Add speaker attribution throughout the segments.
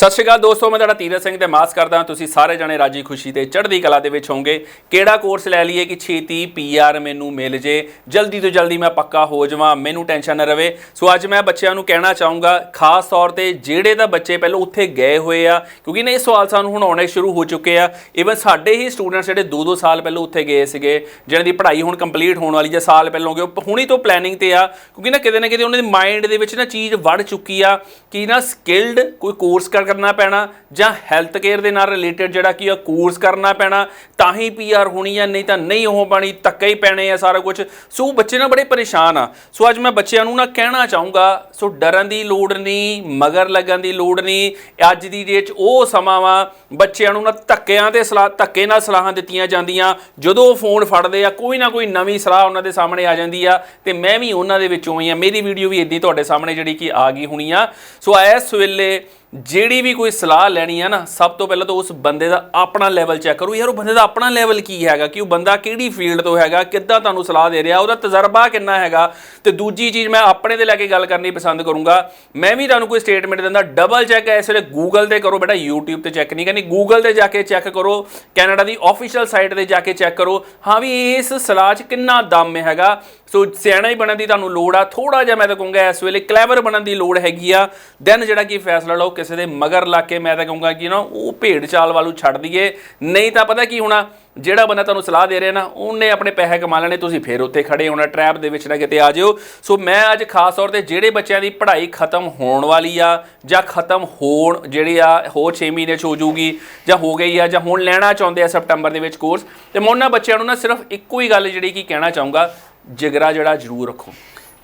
Speaker 1: ਸਤਿ ਸ਼੍ਰੀ ਅਕਾਲ ਦੋਸਤੋ, ਮੈਂ ਤੁਹਾਡਾ ਤੀਰਤ ਸਿੰਘ ਤੇ ਮਾਸ ਕਰਦਾ ਤੁਸੀਂ ਸਾਰੇ ਜਣੇ ਰਾਜੀ ਖੁਸ਼ੀ ਤੇ ਚੜ੍ਹਦੀ ਕਲਾ ਦੇ ਵਿੱਚ ਹੋਵੋਗੇ। ਕਿਹੜਾ ਕੋਰਸ ਲੈ ਲਈਏ ਕਿ ਛੇਤੀ ਪੀਆਰ ਮੈਨੂੰ ਮਿਲ ਜੇ? ਜਲਦੀ ਤੋਂ ਜਲਦੀ ਮੈਂ ਪੱਕਾ ਹੋ ਜਾਵਾਂ, ਮੈਨੂੰ ਟੈਨਸ਼ਨ ਨਾ ਰਵੇ। ਸੋ ਅੱਜ ਮੈਂ ਬੱਚਿਆਂ ਨੂੰ ਕਹਿਣਾ ਚਾਹੂੰਗਾ, ਖਾਸ ਤੌਰ ਤੇ ਜਿਹੜੇ ਤਾਂ ਬੱਚੇ ਪਹਿਲਾਂ ਉੱਥੇ ਗਏ ਹੋਏ ਆ, ਕਿਉਂਕਿ ਨਾ ਇਹ ਸਵਾਲ ਸਾਨੂੰ ਹੁਣ ਆਉਣੇ ਸ਼ੁਰੂ ਹੋ ਚੁੱਕੇ ਆ। ਇਵਨ ਸਾਡੇ ਹੀ ਸਟੂਡੈਂਟਸ ਜਿਹੜੇ 2-2 ਸਾਲ ਪਹਿਲਾਂ ਉੱਥੇ ਗਏ ਸੀਗੇ, ਜਿਹਨਾਂ ਦੀ ਪੜ੍ਹਾਈ ਹੁਣ ਕੰਪਲੀਟ ਹੋਣ ਵਾਲੀ ਜਾਂ ਸਾਲ ਪਹਿਲਾਂ ਹੋ ਗਏ, ਉਹ ਹੁਣੀ ਤੋਂ ਪਲੈਨਿੰਗ ਤੇ ਆ। ਕਿਉਂਕਿ ਨਾ ਕਿਤੇ ਨਾ ਕਿਤੇ ਉਹਨਾਂ ਦੇ ਮਾਈਂਡ ਦੇ ਵਿੱਚ ਨਾ ਚੀਜ਼ ਵੜ ਚੁੱਕੀ ਆ ਕਿ ਨਾ ਸਕਿਲਡ ਕੋਈ ਕੋਰਸ ਕਰ ਕਰਨਾ ਪੈਣਾ ਜਾਂ ਹੈਲਥ ਕੇਅਰ ਦੇ ਨਾਲ ਰਿਲੇਟਡ ਜਿਹੜਾ ਕੀ ਆ ਕੋਰਸ ਕਰਨਾ ਪੈਣਾ, ਤਾਂ ਹੀ ਪੀਆਰ ਹੋਣੀ ਆ, ਨਹੀਂ ਤਾਂ ਨਹੀਂ ਉਹ ਬਣੀ ਧੱਕੇ ਹੀ ਪੈਣੇ ਆ ਸਾਰਾ ਕੁਝ ਸੋ ਬੱਚੇ ਨਾ ਬੜੇ ਪਰੇਸ਼ਾਨ ਆ। ਸੋ ਅੱਜ ਮੈਂ ਬੱਚਿਆਂ ਨੂੰ ਨਾ ਕਹਿਣਾ ਚਾਹੂੰਗਾ, ਸੋ ਡਰਨ ਦੀ ਲੋੜ ਨਹੀਂ, ਮਗਰ ਲੱਗਣ ਦੀ ਲੋੜ ਨਹੀਂ, ਅੱਜ ਦੀ ਡੇਟ 'ਚ ਉਹ ਸਮਾਂ ਵਾ, ਬੱਚਿਆਂ ਨੂੰ ਨਾ ਧੱਕਿਆਂ ਤੇ ਸਲਾਹ, ਧੱਕੇ ਨਾਲ ਸਲਾਹਾਂ ਦਿੱਤੀਆਂ ਜਾਂਦੀਆਂ, ਜਦੋਂ ਉਹ ਫੋਨ ਫੜਦੇ ਆ, ਕੋਈ ਨਾ ਕੋਈ ਨਵੀਂ ਸਲਾਹ ਉਹਨਾਂ ਦੇ ਸਾਹਮਣੇ ਆ ਜਾਂਦੀ ਆ, ਤੇ ਮੈਂ ਵੀ ਉਹਨਾਂ ਦੇ ਵਿੱਚੋਂ ਹੀ ਆ। ਮੇਰੀ ਵੀਡੀਓ ਵੀ ਇਦਾਂ ਤੁਹਾਡੇ ਸਾਹਮਣੇ ਜਿਹੜੀ ਕਿ ਆ ਗਈ ਹੋਣੀ ਆ। ਸੋ ਇਸ ਵੇਲੇ ਜਿਹੜੀ ਵੀ ਕੋਈ ਸਲਾਹ ਲੈਣੀ ਆ ਨਾ, ਸਭ ਤੋਂ ਪਹਿਲਾਂ ਤਾਂ ਉਸ ਬੰਦੇ ਦਾ ਆਪਣਾ ਲੈਵਲ ਚੈੱਕ ਕਰੋ, ਯਾਰ ਉਹ ਬੰਦੇ ਦਾ ਆਪਣਾ ਲੈਵਲ ਕੀ ਹੈਗਾ, ਕਿ ਉਹ ਬੰਦਾ ਕਿਹੜੀ ਫੀਲਡ ਤੋਂ ਹੈਗਾ, ਕਿੱਦਾਂ ਤੁਹਾਨੂੰ ਸਲਾਹ ਦੇ ਰਿਹਾ, ਉਹਦਾ ਤਜਰਬਾ ਕਿੰਨਾ ਹੈਗਾ, ਤੇ ਦੂਜੀ ਚੀਜ਼ ਮੈਂ ਆਪਣੇ ਤੇ ਲੈ ਕੇ ਗੱਲ ਕਰਨੀ ਪਸੰਦ ਕਰੂੰਗਾ। ਮੈਂ ਵੀ ਤੁਹਾਨੂੰ ਕੋਈ ਸਟੇਟਮੈਂਟ ਦਿੰਦਾ ਡਬਲ ਚੈੱਕ ਇਸ ਵੇਲੇ ਗੂਗਲ ਤੇ ਕਰੋ ਬੇਟਾ, YouTube ਤੇ ਚੈੱਕ ਨਹੀਂ ਕਰਨੀ ਗੂਗਲ ਤੇ ਜਾ ਕੇ ਚੈੱਕ ਕਰੋ ਕੈਨੇਡਾ ਦੀ ਆਫੀਸ਼ੀਅਲ ਸਾਈਟ ਤੇ ਜਾ ਕੇ ਚੈੱਕ ਕਰੋ। ਹਾਂ ਵੀ ਇਸ ਸਲਾਹ 'ਚ ਕਿੰਨਾ ਦਮ ਹੈਗਾ, ਸੋ ਸਿਆਣਾ ਹੀ ਬਣਨ ਦੀ ਤੁਹਾਨੂੰ ਲੋੜ ਆ ਥੋੜਾ ਜਿਹਾ ਮੈਂ ਤਾਂ ਕਹੂੰਗਾ, ਇਸ ਵੇਲੇ ਕਲੈਵਰ ਬਣਨ ਦੀ ਲੋੜ ਹੈਗੀ ਆ। ਦੈਨ ਜਿਹੜਾ ਕਿ ਫੈਸਲਾ ਲਓ ਕਿਸੇ ਦੇ ਮਗਰ ਲਾ ਕੇ ਮੈਂ ਤਾਂ ਕਹੂੰਗਾ ਕਿ ਨਾ ਉਹ ਭੇਡ ਚਾਲ ਵਾਲੂ ਛੱਡ ਦਈਏ। ਨਹੀਂ ਤਾਂ ਪਤਾ ਕੀ ਹੋਣਾ, ਜਿਹੜਾ ਬੰਦਾ ਤੁਹਾਨੂੰ ਸਲਾਹ ਦੇ ਰਿਹਾ ਨਾ, ਉਹਨੇ ਆਪਣੇ ਪੈਸੇ ਕਮਾ ਲੈਣੇ, ਤੁਸੀਂ ਫੇਰ ਉੱਥੇ ਖੜੇ ਹੋਣਾ, ਟ੍ਰੈਪ ਦੇ ਵਿੱਚ ਨਾ ਕਿਤੇ ਆ ਜਿਓ ਸੋ ਮੈਂ ਅੱਜ ਖਾਸ ਤੌਰ ਤੇ ਜਿਹੜੇ ਬੱਚਿਆਂ ਦੀ ਪੜ੍ਹਾਈ ਖਤਮ ਹੋਣ ਵਾਲੀ ਆ, ਜਾਂ ਖਤਮ ਹੋਣ ਜਿਹੜੇ ਆ ਹੋਰ 6 ਮਹੀਨੇ ਚ ਹੋ ਜੂਗੀ ਜਾਂ ਹੋ ਗਈ ਆ, ਜਾਂ ਹੁਣ ਲੈਣਾ ਚਾਹੁੰਦੇ ਆ ਸਪਟੰਬਰ ਦੇ ਵਿੱਚ ਕੋਰਸ ਤੇ ਮੈਂ ਉਹਨਾਂ ਬੱਚਿਆਂ ਨੂੰ ਨਾ ਸਿਰਫ ਇੱਕੋ ਹੀ ਗੱਲ ਜਿਹੜੀ ਕਿ ਕਹਿਣਾ ਚਾਹੂੰਗਾ, ਜਿਗਰਾ ਜਿਹੜਾ ਜ਼ਰੂਰ ਰੱਖੋ।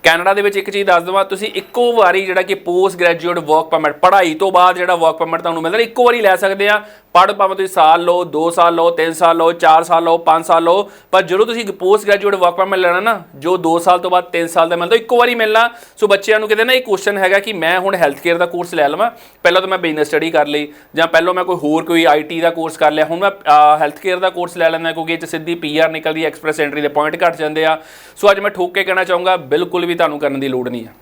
Speaker 1: ਕੈਨੇਡਾ ਦੇ ਵਿੱਚ ਇੱਕ ਚੀਜ਼ ਦੱਸ ਦਵਾਂ, ਤੁਸੀਂ ਇੱਕੋ ਵਾਰੀ ਜਿਹੜਾ ਕਿ ਪੋਸਟ ਗ੍ਰੈਜੂਏਟ ਵਰਕ ਪਰਮਿਟ ਪੜ੍ਹਾਈ ਤੋਂ ਬਾਅਦ ਜਿਹੜਾ ਵਰਕ ਪਰਮਿਟ ਤੁਹਾਨੂੰ ਮਿਲਦਾ, ਇੱਕੋ ਵਾਰੀ ਲੈ ਸਕਦੇ ਆ। ਪੜ੍ਹ ਭਾਵੇਂ ਤੁਸੀਂ ਸਾਲ ਲਓ 2 ਸਾਲ ਲਓ 3 ਸਾਲ ਲਓ 4 ਸਾਲ ਲਓ 5 ਸਾਲ ਲਓ, ਪਰ ਜਦੋਂ ਤੁਸੀਂ ਪੋਸਟ ਗ੍ਰੈਜੂਏਟ ਵਰਕ ਪਰਮਿਟ ਲੈਣਾ ਨਾ, ਜੋ 2 ਸਾਲ ਤੋਂ ਬਾਅਦ 3 ਸਾਲ ਦਾ ਮਿਲਦਾ, ਇੱਕੋ ਵਾਰੀ ਮਿਲਣਾ। ਸੋ ਬੱਚਿਆਂ ਨੂੰ ਕਿਤੇ ਨਾ, ਇਹ ਕੁਐਸਚਨ ਹੈਗਾ ਕਿ ਮੈਂ ਹੁਣ ਹੈਲਥ ਕੇਅਰ ਦਾ ਕੋਰਸ ਲੈ ਲਵਾਂ। ਪਹਿਲਾਂ ਤਾਂ ਮੈਂ ਬਿਜ਼ਨਸ ਸਟੱਡੀ ਕਰ ਲਈ, ਜਾਂ ਪਹਿਲਾਂ ਮੈਂ ਕੋਈ ਹੋਰ ਕੋਈ ਆਈਟੀ ਦਾ ਕੋਰਸ ਕਰ ਲਿਆ, ਹੁਣ ਮੈਂ ਹੈਲਥ ਕੇਅਰ ਦਾ ਕੋਰਸ ਲੈ ਲੈਂਦਾ, ਕਿਉਂਕਿ ਇਹ 'ਚ ਸਿੱਧੀ ਪੀਆਰ ਨਿਕਲਦੀ ਐਕਸਪ੍ਰੈਸ ਐਂਟਰੀ ਦੇ ਪੁਆਇੰਟ ਘਟ ਜਾਂਦੇ ਆ। ਸੋ ਅੱਜ ਮੈਂ ਠੋਕ ਕੇ ਕਹਿਣਾ ਚਾਹੂੰਗਾ, ਬਿਲਕੁਲ ਵੀ ਤੁਹਾਨੂੰ ਕਰਨ ਦੀ ਲੋੜ ਨਹੀਂ ਆ।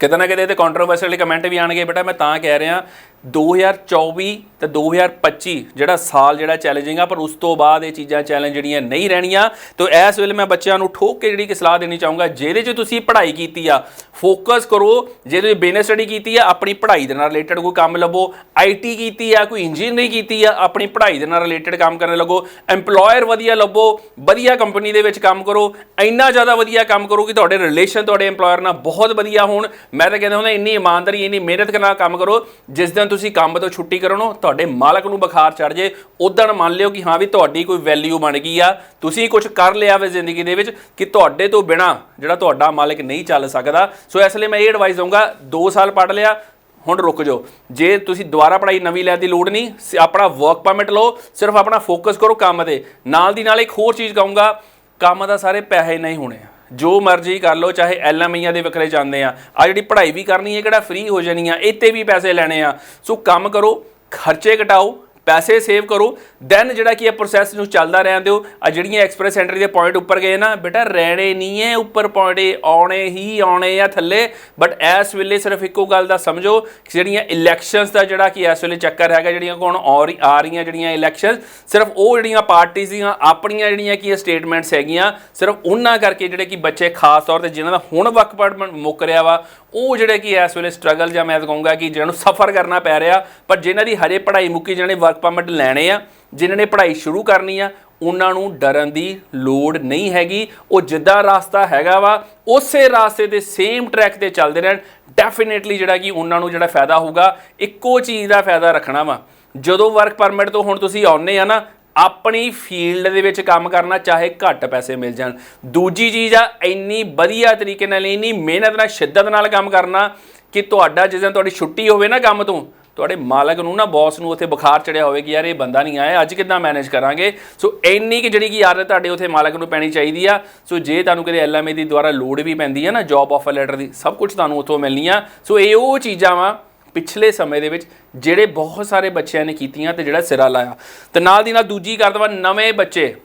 Speaker 1: ਕਿਤੇ ਨਾ ਕਿਤੇ ਤੇ ਕੰਟਰੋਵਰਸ਼ੀਅਲ ਕਮੈਂਟ ਵੀ ਆਣਗੇ, ਬੇਟਾ ਮੈਂ ਤਾਂ ਕਹਿ ਰਿਹਾ 2024 ਤੇ 2025 ਜਿਹੜਾ ਸਾਲ ਜਿਹੜਾ ਚੈਲੰਜਿੰਗ ਆ, ਪਰ ਉਸ ਤੋਂ ਬਾਅਦ ਇਹ ਚੀਜ਼ਾਂ ਚੈਲੰਜ ਜਿਹੜੀਆਂ ਨਹੀਂ ਰਹਿਣੀਆਂ। ਤੋਂ ਇਸ ਵੇਲੇ ਮੈਂ ਬੱਚਿਆਂ ਨੂੰ ਠੋਕ ਕੇ ਜਿਹੜੀ ਕਿ ਸਲਾਹ ਦੇਣੀ ਚਾਹੂੰਗਾ, ਜਿਹਦੇ 'ਚ ਤੁਸੀਂ ਪੜ੍ਹਾਈ ਕੀਤੀ ਆ ਫੋਕਸ ਕਰੋ। ਜੇ ਤੁਸੀਂ ਬਿਜ਼ਨਸ ਸਟੱਡੀ ਕੀਤੀ ਆ, ਆਪਣੀ ਪੜ੍ਹਾਈ ਦੇ ਨਾਲ ਰਿਲੇਟਡ ਕੋਈ ਕੰਮ ਲੱਭੋ। ਆਈਟੀ ਕੀਤੀ ਆ, ਕੋਈ ਇੰਜੀਨੀਅਰਿੰਗ ਕੀਤੀ ਆ, ਆਪਣੀ ਪੜ੍ਹਾਈ ਦੇ ਨਾਲ ਰਿਲੇਟਡ ਕੰਮ ਕਰਨ ਲੱਗੋ। EMPLOYER ਵਧੀਆ ਲੱਭੋ, ਵਧੀਆ ਕੰਪਨੀ ਦੇ ਵਿੱਚ ਕੰਮ ਕਰੋ। ਇੰਨਾ ਜ਼ਿਆਦਾ ਵਧੀਆ ਕੰਮ ਕਰੋ ਕਿ ਤੁਹਾਡੇ ਰਿਲੇਸ਼ਨ ਤੁਹਾਡੇ EMPLOYER ਨਾਲ ਬਹੁਤ ਵਧੀਆ ਹੋਣ। ਮੈਂ ਤਾਂ ਕਹਿੰਦਾ ਹੁੰਦਾ, ਇੰਨੀ ਇਮਾਨਦਾਰੀ, ਇੰਨੀ ਮਿਹਨਤ ਨਾਲ ਕੰਮ ਕਰੋ, ਜਿਸ ਦਿਨ ਤੁਸੀਂ ਕੰਮ ਤੋਂ ਛੁੱਟੀ ਕਰੋ ਨਾ ਤੁਹਾਡੇ ਮਾਲਕ ਨੂੰ ਬੁਖਾਰ ਚੜ ਜੇ ਉਦੋਂ ਮੰਨ ਲਿਓ ਕਿ ਹਾਂ ਵੀ ਤੁਹਾਡੀ ਕੋਈ ਵੈਲਿਊ ਬਣ ਗਈ ਆ, ਤੁਸੀਂ ਕੁਝ ਕਰ ਲਿਆ ਵੇ ਜ਼ਿੰਦਗੀ ਦੇ ਵਿੱਚ ਕਿ ਤੁਹਾਡੇ ਤੋਂ ਬਿਨਾ ਜਿਹੜਾ ਤੁਹਾਡਾ ਮਾਲਕ ਨਹੀਂ ਚੱਲ ਸਕਦਾ। ਸੋ ਇਸ ਲਈ ਮੈਂ ਇਹ ਐਡਵਾਈਸ ਦਊਂਗਾ 2 ਸਾਲ ਪੜ੍ਹ ਲਿਆ, ਹੁਣ ਰੁਕ ਜਾਓ। ਜੇ ਤੁਸੀਂ ਦੁਬਾਰਾ ਪੜ੍ਹਾਈ ਨਵੀਂ ਲੈਣ ਦੀ ਲੋੜ ਨਹੀਂ, ਸ- ਆਪਣਾ ਵਰਕ ਪਰਮਿਟ ਲਓ, ਸਿਰਫ ਆਪਣਾ ਫੋਕਸ ਕਰੋ ਕੰਮ ਤੇ। ਨਾਲ ਦੀ ਨਾਲ ਇੱਕ ਹੋਰ ਚੀਜ਼ ਕਹੂੰਗਾ, ਕੰਮ ਦਾ ਸਾਰੇ ਪੈਸੇ ਨਹੀਂ ਹੋਣੇ ਜੋ ਮਰਜ਼ੀ ਕਰ ਲਓ, ਚਾਹੇ ਐਲਐਮਆਈਆਂ ਦੇ ਵੱਖਰੇ ਜਾਂਦੇ ਆ। ਆ ਜਿਹੜੀ ਪੜ੍ਹਾਈ ਵੀ ਕਰਨੀ ਹੈ, ਕਿਹੜਾ ਫ੍ਰੀ ਹੋ ਜਾਣੀ ਆ, ਇੱਥੇ ਵੀ ਪੈਸੇ ਲੈਣੇ ਆ। ਸੋ ਕੰਮ ਕਰੋ, ਖਰਚੇ ਘਟਾਓ ਪੈਸੇ ਸੇਵ ਕਰੋ ਦੈਨ ਜਿਹੜਾ ਕਿ ਇਹ ਪ੍ਰੋਸੈਸ ਨੂੰ ਚੱਲਦਾ ਰਹਿਣ ਦਿਓ। ਆ ਜਿਹੜੀਆਂ ਐਕਸਪ੍ਰੈਸ ਐਂਟਰੀ ਦੇ ਪੁਆਇੰਟ ਉੱਪਰ ਗਏ ਨਾ, ਬੇਟਾ ਰਹਿਣੇ ਨਹੀਂ ਹੈ ਉੱਪਰ ਪੁਆਇੰਟ ਆਉਣੇ ਹੀ ਆਉਣੇ ਆ ਥੱਲੇ। ਬਟ ਇਸ ਵੇਲੇ ਸਿਰਫ ਇੱਕੋ ਗੱਲ ਦਾ ਸਮਝੋ ਕਿ ਜਿਹੜੀਆਂ ਇਲੈਕਸ਼ਨਸ ਦਾ ਜਿਹੜਾ ਕਿ ਇਸ ਵੇਲੇ ਚੱਕਰ ਹੈਗਾ, ਜਿਹੜੀਆਂ ਕੋਣ ਔਰ ਆ ਰਹੀਆਂ ਜਿਹੜੀਆਂ ਇਲੈਕਸ਼ਨ ਸਿਰਫ ਉਹ ਜਿਹੜੀਆਂ ਪਾਰਟੀਆਂ ਦੀਆਂ, ਆਪਣੀਆਂ ਜਿਹੜੀਆਂ ਕੀ ਸਟੇਟਮੈਂਟਸ ਹੈਗੀਆਂ, ਸਿਰਫ ਉਹਨਾਂ ਕਰਕੇ ਜਿਹੜੇ ਕਿ ਬੱਚੇ ਖਾਸ ਤੌਰ ਤੇ ਜਿਨ੍ਹਾਂ ਦਾ ਹੁਣ ਵਕਤ ਮੁੱਕ ਰਿਹਾ ਵਾ, ਉਹ ਜਿਹੜੇ ਕਿ ਇਸ ਵੇਲੇ ਸਟਰਗਲ ਜਾਂ ਮੈਂ ਕਹੂੰਗਾ ਕਿ ਜਿਹਨਾਂ ਨੂੰ ਸਫਰ ਕਰਨਾ ਪੈ ਰਿਹਾ, ਪਰ ਜਿਨ੍ਹਾਂ ਦੀ ਹਰੇ ਪੜ੍ਹਾਈ ਮੁੱਕੀ ਜਿਹਨਾਂ ਨੇ ਵਰਕ ਪਰਮਿਟ ਲੈਣੇ ਆ, ਜਿਨ੍ਹਾਂ ਨੇ ਪੜ੍ਹਾਈ ਸ਼ੁਰੂ ਕਰਨੀ ਆ, ਉਹਨਾਂ ਨੂੰ ਡਰਨ ਦੀ ਲੋੜ ਨਹੀਂ ਹੈਗੀ। ਉਹ ਜਿੱਦਾਂ ਰਾਸਤਾ ਹੈਗਾ ਵਾ, ਉਸੇ ਰਾਸਤੇ ਦੇ ਸੇਮ ਟਰੈਕ ਤੇ ਚੱਲਦੇ ਰਹਿਣ। ਡੈਫੀਨੇਟਲੀ ਜਿਹੜਾ ਕਿ ਉਹਨਾਂ ਨੂੰ ਜਿਹੜਾ ਫਾਇਦਾ ਹੋਊਗਾ, ਇੱਕੋ ਚੀਜ਼ ਦਾ ਫਾਇਦਾ ਰੱਖਣਾ ਵਾ। ਜਦੋਂ ਵਰਕ ਪਰਮਿਟ ਤੋਂ ਹੁਣ ਤੁਸੀਂ ਆਉਨੇ ਆ ਨਾ, ਆਪਣੀ ਫੀਲਡ ਦੇ ਵਿੱਚ ਕੰਮ ਕਰਨਾ, ਚਾਹੇ ਘੱਟ ਪੈਸੇ ਮਿਲ ਜਾਣ। ਦੂਜੀ ਚੀਜ਼ ਆ, ਇੰਨੀ ਵਧੀਆ ਤਰੀਕੇ ਨਾਲ, ਇੰਨੀ ਮਿਹਨਤ ਨਾਲ, ਸ਼ਿੱਦਤ ਨਾਲ ਕੰਮ ਕਰਨਾ, ਕਿ ਤੁਹਾਡਾ ਜਿਸ ਦਿਨ ਤੁਹਾਡੀ ਛੁੱਟੀ ਹੋਵੇ ਨਾ ਕੰਮ ਤੋਂ ਤੁਹਾਡੇ ਮਾਲਕ ਨੂੰ ਨਾ ਬੌਸ ਨੂੰ ਉੱਥੇ ਬੁਖਾਰ ਚੜਿਆ ਹੋਵੇ ਕਿ ਯਾਰ ਇਹ ਬੰਦਾ ਨਹੀਂ ਆਇਆ, ਅੱਜ ਕਿੱਦਾਂ ਮੈਨੇਜ ਕਰਾਂਗੇ? ਸੋ ਇੰਨੀ ਕਿ ਜਿਹੜੀ ਕਿ ਆਦਤ ਤੁਹਾਡੇ ਉੱਥੇ ਮਾਲਕ ਨੂੰ ਪੈਣੀ ਚਾਹੀਦੀ ਆ। ਸੋ ਜੇ ਤੁਹਾਨੂੰ ਕਿਤੇ ਐਲਐਮਏ ਦੀ ਦੁਆਰਾ ਲੋਡ ਵੀ ਪੈਂਦੀ ਹੈ ਨਾ ਜੌਬ ਆਫਰ ਲੈਟਰ ਦੀ, ਸਭ ਕੁਝ ਤੁਹਾਨੂੰ ਉੱਥੋਂ ਮਿਲਣੀ ਆ। ਸੋ ਇਹ ਉਹ ਚੀਜ਼ਾਂ ਵਾ ਪਿਛਲੇ ਸਮੇਂ ਦੇ ਵਿੱਚ ਜਿਹੜੇ ਬਹੁਤ ਸਾਰੇ ਬੱਚਿਆਂ ਨੇ ਕੀਤੀਆਂ ਤੇ ਜਿਹੜਾ ਸਿਰਾ ਲਾਇਆ। ਤੇ ਨਾਲ ਦੀ ਨਾਲ ਦੂਜੀ ਕਰ ਦਵਾ ਨਵੇਂ ਬੱਚੇ।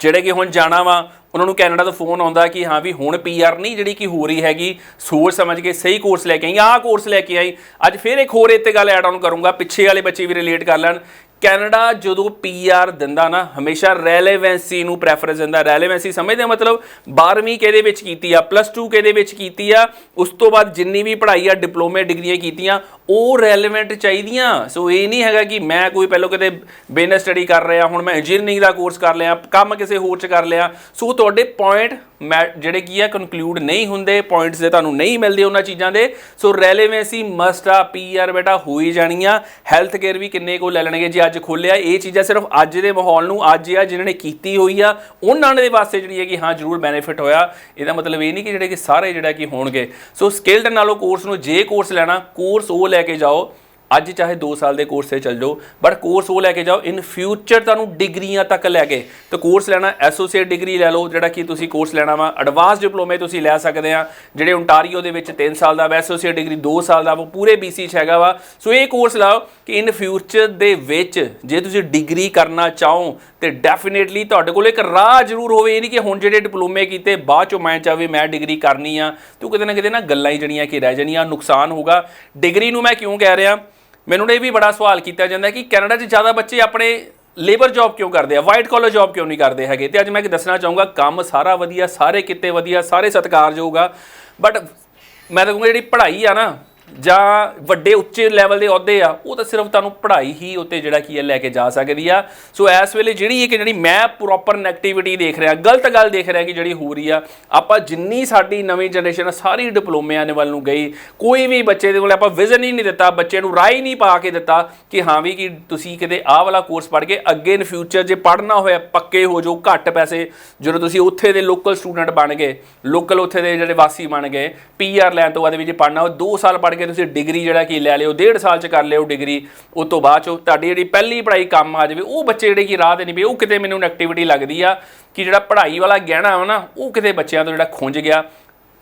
Speaker 1: ਜਿਹੜੇ ਕਿ ਹੁਣ ਜਾਣਾ ਵਾ, ਉਹਨਾਂ ਨੂੰ ਕੈਨੇਡਾ ਤੋਂ ਫੋਨ ਆਉਂਦਾ ਕਿ ਹਾਂ ਵੀ ਹੁਣ ਪੀਆਰ ਨਹੀਂ ਜਿਹੜੀ ਕਿ ਹੋ ਰਹੀ ਹੈਗੀ, ਸੋਚ ਸਮਝ ਕੇ ਸਹੀ ਕੋਰਸ ਲੈ ਕੇ ਆਈ, ਆਹ ਕੋਰਸ ਲੈ ਕੇ ਆਈ। ਅੱਜ ਫਿਰ ਇੱਕ ਹੋਰ ਇੱਥੇ ਗੱਲ ਐਡ ਆਨ ਕਰੂੰਗਾ, ਪਿੱਛੇ ਵਾਲੇ ਬੱਚੇ ਵੀ ਰਿਲੇਟ ਕਰ ਲੈਣ ਕੈਨੇਡਾ ਜਦੋਂ ਪੀਆਰ ਦਿੰਦਾ ਨਾ, ਹਮੇਸ਼ਾ ਰੈਲੇਵੈਂਸੀ ਨੂੰ ਪ੍ਰੈਫਰੈਂਸ ਦਿੰਦਾ। ਰੈਲੇਵੈਂਸੀ ਸਮਝਦੇ ਆ ਮਤਲਬ 12ਵੀਂ ਕਿਹਦੇ ਵਿੱਚ ਕੀਤੀ ਆ, ਪਲੱਸ 2 ਕਿਹਦੇ ਵਿੱਚ ਕੀਤੀ ਆ, ਉਸ ਤੋਂ ਬਾਅਦ ਜਿੰਨੀ ਵੀ ਪੜ੍ਹਾਈ ਆ, ਡਿਪਲੋਮੇ ਡਿਗਰੀਆਂ ਕੀਤੀਆਂ, ਉਹ ਰੈਲੇਵੈਂਟ ਚਾਹੀਦੀਆਂ। ਸੋ ਇਹ ਨਹੀਂ ਹੈਗਾ ਕਿ ਮੈਂ ਕੋਈ ਪਹਿਲਾਂ ਕਿਤੇ ਬਿਜ਼ਨਸ ਸਟੱਡੀ ਕਰ ਰਿਹਾ, ਹੁਣ ਮੈਂ ਇੰਜੀਨੀਅਰਿੰਗ ਦਾ ਕੋਰਸ ਕਰ ਲਿਆ, ਕੰਮ ਕਿਸੇ ਹੋਰ ਚ ਕਰ ਲਿਆ। ਸੋ ਤੁਹਾਡੇ ਪੁਆਇੰਟ ਜਿਹੜੇ ਕੀ ਆ ਕਨਕਲੂਡ ਨਹੀਂ ਹੁੰਦੇ ਪੁਆਇੰਟਸ ਦੇ ਤੁਹਾਨੂੰ ਨਹੀਂ ਮਿਲਦੇ ਉਹਨਾਂ ਚੀਜ਼ਾਂ ਦੇ। ਸੋ ਰੈਲੇਵੈਂਸੀ ਮਸਟ ਆ ਪੀਆਰ ਬੇਟਾ, ਹੋ ਹੀ ਜਾਣੀ ਆ। ਹੈਲਥ ਕੇਅਰ ਵੀ ਕਿੰਨੇ ਕੋ ਲੈ ਲੈਣਗੇ? ਜੇ ਅੱਜ ਖੋਲਿਆ ਇਹ ਚੀਜ਼ਾਂ ਸਿਰਫ ਅੱਜ ਦੇ ਮਾਹੌਲ ਨੂੰ, ਅੱਜ ਆ ਜਿਨ੍ਹਾਂ ਨੇ ਕੀਤੀ ਹੋਈ ਆ, ਉਹਨਾਂ ਦੇ ਵਾਸਤੇ ਜਿਹੜੀ ਹੈ ਕਿ ਹਾਂ, ਜ਼ਰੂਰ ਬੈਨੀਫਿਟ ਹੋਇਆ। ਇਹਦਾ ਮਤਲਬ ਇਹ ਨਹੀਂ ਕਿ ਜਿਹੜੇ ਕਿ ਸਾਰੇ ਜਿਹੜਾ ਕਿ ਹੋਣਗੇ। ਸੋ ਸਕਿਲਡ ਨਾਲੋਂ ਕੋਰਸ ਨੂੰ, ਜੇ ਕੋਰਸ ਲੈਣਾ ਕੋਰਸ ਉਹ ਲੈ ਕੇ ਜਾਓ। ਅੱਜ ਚਾਹੇ 2 ਸਾਲ ਦੇ ਕੋਰਸ ਤੇ ਚੱਲ ਜਾਓ ਬਟ ਕੋਰਸ ਉਹ ਲੈ ਕੇ ਜਾਓ ਇਨ ਫਿਊਚਰ ਤੁਹਾਨੂੰ ਡਿਗਰੀਆਂ ਤੱਕ ਲੈ ਕੇ, ਤੇ ਕੋਰਸ ਲੈਣਾ ਐਸੋਸੀਏਟ ਡਿਗਰੀ ਲੈ ਲਓ, ਜਿਹੜਾ ਕਿ ਤੁਸੀਂ ਕੋਰਸ ਲੈਣਾ ਵਾ ਐਡਵਾਂਸ ਡਿਪਲੋਮੇ ਤੁਸੀਂ ਲੈ ਸਕਦੇ ਆ, ਜਿਹੜੇ ਓਨਟਾਰੀਓ ਦੇ ਵਿੱਚ 3 ਸਾਲ ਦਾ ਵਾ ਐਸੋਸੀਏਟ ਡਿਗਰੀ 2 ਸਾਲ ਦਾ ਵਾ ਪੂਰੇ BC ਚ ਹੈਗਾ ਵਾ। ਸੋ ਇਹ ਕੋਰਸ ਲਾਓ ਕਿ ਇਨ ਫਿਊਚਰ ਦੇ ਵਿੱਚ ਜੇ ਤੁਸੀਂ ਡਿਗਰੀ ਕਰਨਾ ਚਾਹੋ, ਤੇ ਡੈਫੀਨੇਟਲੀ ਤੁਹਾਡੇ ਕੋਲ ਇੱਕ ਰਾਹ ਜ਼ਰੂਰ ਹੋਵੇ, ਇਹ ਨਹੀਂ ਕਿ ਹੁਣ ਜਿਹੜੇ ਡਿਪਲੋਮੇ ਕੀਤੇ, ਬਾਅਦ ਚੋਂ ਮੈਂ ਚਾਹਵੇ ਮੈਂ ਡਿਗਰੀ ਕਰਨੀ ਆ, ਤੇ ਕਿਤੇ ਨਾ ਕਿਤੇ ਨਾ ਗੱਲਾਂ ਹੀ ਜਣੀਆਂ ਕਿ ਰਹਿ ਜਾਣੀਆਂ, ਨੁਕਸਾਨ ਹੋਊਗਾ। ਡਿਗਰੀ ਨੂੰ ਮੈਂ ਕਿਉਂ ਕਹਿ ਰਿਹਾ? ਮੈਨੂੰ ਇਹ ਵੀ ਬੜਾ ਸਵਾਲ ਕੀਤਾ ਜਾਂਦਾ ਕਿ ਕੈਨੇਡਾ 'ਚ ਜ਼ਿਆਦਾ ਬੱਚੇ ਆਪਣੇ ਲੇਬਰ ਜੌਬ ਕਿਉਂ ਕਰਦੇ ਆ? ਵਾਈਟ ਕਾਲਰ ਜੌਬ ਕਿਉਂ ਨਹੀਂ ਕਰਦੇ ਹੈਗੇ? ਤੇ ਅੱਜ ਮੈਂ ਕੀ ਦੱਸਣਾ ਚਾਹੂੰਗਾ, ਕੰਮ ਸਾਰਾ ਵਧੀਆ, ਸਾਰੇ ਕਿਤੇ ਵਧੀਆ, ਸਾਰੇ ਸਤਿਕਾਰਯੋਗ ਆ। ਬਟ ਮੈਂ ਤਾਂ ਕਹੂੰਗਾ ਜਿਹੜੀ ਪੜ੍ਹਾਈ ਆ ਨਾ ਜਾਂ ਵੱਡੇ ਉੱਚੇ ਲੈਵਲ ਦੇ ਅਹੁਦੇ ਆ, ਉਹ ਤਾਂ ਸਿਰਫ ਤੁਹਾਨੂੰ ਪੜ੍ਹਾਈ ਹੀ ਉੱਤੇ ਜਿਹੜਾ ਕੀ ਹੈ ਲੈ ਕੇ ਜਾ ਸਕਦੀ ਆ। ਸੋ ਇਸ ਵੇਲੇ ਜਿਹੜੀ ਇਹ ਕਿ ਜਿਹੜੀ ਮੈਂ ਪ੍ਰੋਪਰ ਨੈਗੇਟਿਵਿਟੀ ਦੇਖ ਰਿਹਾ, ਗਲਤ ਗੱਲ ਦੇਖ ਰਿਹਾ ਕਿ ਜਿਹੜੀ ਹੋ ਰਹੀ ਆ, ਆਪਾਂ ਜਿੰਨੀ ਸਾਡੀ ਨਵੀਂ ਜਨਰੇਸ਼ਨ ਸਾਰੀ ਡਿਪਲੋਮਿਆਂ ਦੇ ਵੱਲ ਨੂੰ ਗਈ, ਕੋਈ ਵੀ ਬੱਚੇ ਦੇ ਕੋਲ ਆਪਾਂ ਵਿਜ਼ਨ ਹੀ ਨਹੀਂ ਦਿੱਤਾ, ਬੱਚੇ ਨੂੰ ਰਾਹ ਹੀ ਨਹੀਂ ਪਾ ਕੇ ਦਿੱਤਾ ਕਿ ਹਾਂ ਵੀ ਕਿ ਤੁਸੀਂ ਕਿਤੇ ਆਹ ਵਾਲਾ ਕੋਰਸ ਪੜ੍ਹ ਕੇ ਅੱਗੇ ਇਨ ਫਿਊਚਰ ਜੇ ਪੜ੍ਹਨਾ ਹੋਇਆ, ਪੱਕੇ ਹੋ ਜਾਓ, ਘੱਟ ਪੈਸੇ, ਜਦੋਂ ਤੁਸੀਂ ਉੱਥੇ ਦੇ ਲੋਕਲ ਸਟੂਡੈਂਟ ਬਣ ਗਏ ਲੋਕਲ ਉੱਥੇ ਦੇ ਜਿਹੜੇ ਵਾਸੀ ਬਣ ਗਏ ਪੀਆਰ ਲੈਣ ਤੋਂ ਬਾਅਦ ਵੀ ਜੇ ਪੜ੍ਹਨਾ ਹੋ 2 ਸਾਲ ਪੜ੍ਹ ਕੇ ਤੁਸੀਂ ਡਿਗਰੀ ਜਿਹੜਾ ਕੀ ਲੈ ਲਿਓ, ਡੇਢ ਸਾਲ ਚ ਕਰ ਲਿਓ ਡਿਗਰੀ, ਉਸ ਤੋਂ ਬਾਅਦ ਚੋਂ ਤੁਹਾਡੀ ਜਿਹੜੀ ਪਹਿਲੀ ਪੜ੍ਹਾਈ ਕੰਮ ਆ ਜਾਵੇ, ਉਹ ਬੱਚੇ ਜਿਹੜੇ ਕੀ ਰਾਹ ਤੇ ਨਹੀਂ ਪਏ, ਉਹ ਕਿਤੇ ਮੈਨੂੰ ਨੈਗੇਟਿਵਿਟੀ ਲੱਗਦੀ ਆ ਕਿ ਜਿਹੜਾ ਪੜ੍ਹਾਈ ਵਾਲਾ ਗਹਿਣਾ ਵਾ ਨਾ, ਉਹ ਕਿਤੇ ਬੱਚਿਆਂ ਤੋਂ ਜਿਹੜਾ ਖੁੰਝ ਗਿਆ।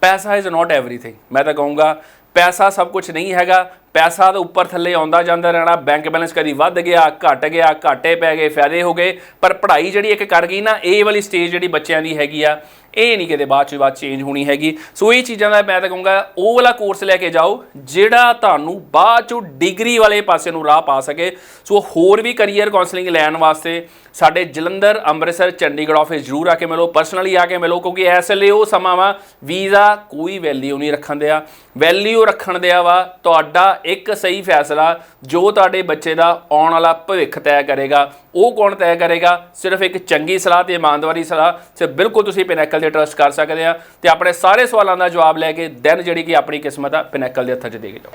Speaker 1: ਪੈਸਾ ਇਜ਼ ਨਾਟ ਐਵਰੀਥਿੰਗ ਮੈਂ ਤਾਂ ਕਹੂੰਗਾ, ਪੈਸਾ ਸਭ ਕੁਝ ਨਹੀਂ ਹੈਗਾ ਪੈਸਾ ਤਾਂ ਉੱਪਰ ਥੱਲੇ ਆਉਂਦਾ ਜਾਂਦਾ ਰਹਿਣਾ ਬੈਂਕ ਬੈਲੈਂਸ ਕਦੀ ਵੱਧ ਗਿਆ, ਘਟ ਗਿਆ, ਘਾਟੇ ਪੈ ਗਏ, ਫਾਇਦੇ ਹੋ ਗਏ, ਪਰ ਪੜ੍ਹਾਈ ਜਿਹੜੀ ਇੱਕ ਕਰ ਗਈ ਨਾ, ਇਹ ਵਾਲੀ ਸਟੇਜ ਜਿਹੜੀ ਬੱਚਿਆਂ ਦੀ ਹੈਗੀ ਆ, ਇਹ ਨਹੀਂ ਕਿਤੇ ਬਾਅਦ ਚ ਬਾਅਦ ਚੇਂਜ ਹੋਣੀ ਹੈਗੀ। ਸੋ ਇਹ ਚੀਜ਼ਾਂ ਦਾ ਮੈਂ ਤਾਂ ਕਹੂੰਗਾ, ਉਹ ਵਾਲਾ ਕੋਰਸ ਲੈ ਕੇ ਜਾਓ, ਜਿਹੜਾ ਤੁਹਾਨੂੰ ਬਾਅਦ ਚੋਂ ਡਿਗਰੀ ਵਾਲੇ ਪਾਸੇ ਨੂੰ ਰਾਹ ਪਾ ਸਕੇ। ਸੋ ਹੋਰ ਵੀ ਕੈਰੀਅਰ ਕਾਉਂਸਲਿੰਗ ਲੈਣ ਵਾਸਤੇ ਸਾਡੇ ਜਲੰਧਰ, ਅੰਮ੍ਰਿਤਸਰ, ਚੰਡੀਗੜ੍ਹ ਆਫਿਸ ਜ਼ਰੂਰ ਆ ਕੇ ਮਿਲੋ ਪਰਸਨਲੀ ਆ ਕੇ ਮਿਲੋ, ਕਿਉਂਕਿ ਇਸ ਲਈ ਉਹ ਸਮਾਂ ਵਾ, ਵੀਜ਼ਾ ਕੋਈ ਵੈਲਿਊ ਨਹੀਂ ਰੱਖਣ ਦਿਆ। ਵੈਲਿਊ ਰੱਖਣ ਦਿਆ ਵਾ, ਤੁਹਾਡਾ ਇੱਕ ਸਹੀ ਫੈਸਲਾ ਜੋ ਤੁਹਾਡੇ ਬੱਚੇ ਦਾ ਆਉਣ ਵਾਲਾ ਭਵਿੱਖ ਤੈਅ ਕਰੇਗਾ, ਉਹ ਕੌਣ ਤੈਅ ਕਰੇਗਾ? ਸਿਰਫ ਇੱਕ ਚੰਗੀ ਸਲਾਹ ਤੇ ਇਮਾਨਦਾਰੀ ਸਲਾਹ ਸੇ ਬਿਲਕੁਲ ਤੁਸੀਂ ਪਿਨੈਕਲ ਤੇ ਟਰਸਟ ਕਰ ਸਕਦੇ ਆ ਤੇ ਆਪਣੇ ਸਾਰੇ ਸਵਾਲਾਂ ਦਾ ਜਵਾਬ ਲੈ ਕੇ ਦੈਨ ਜਿਹੜੀ ਕਿ ਆਪਣੀ ਕਿਸਮਤ ਆ, ਪਿਨੈਕਲ ਦੇ ਹੱਥਾਂ 'ਚ ਦੇ ਕੇ ਜਾਓ।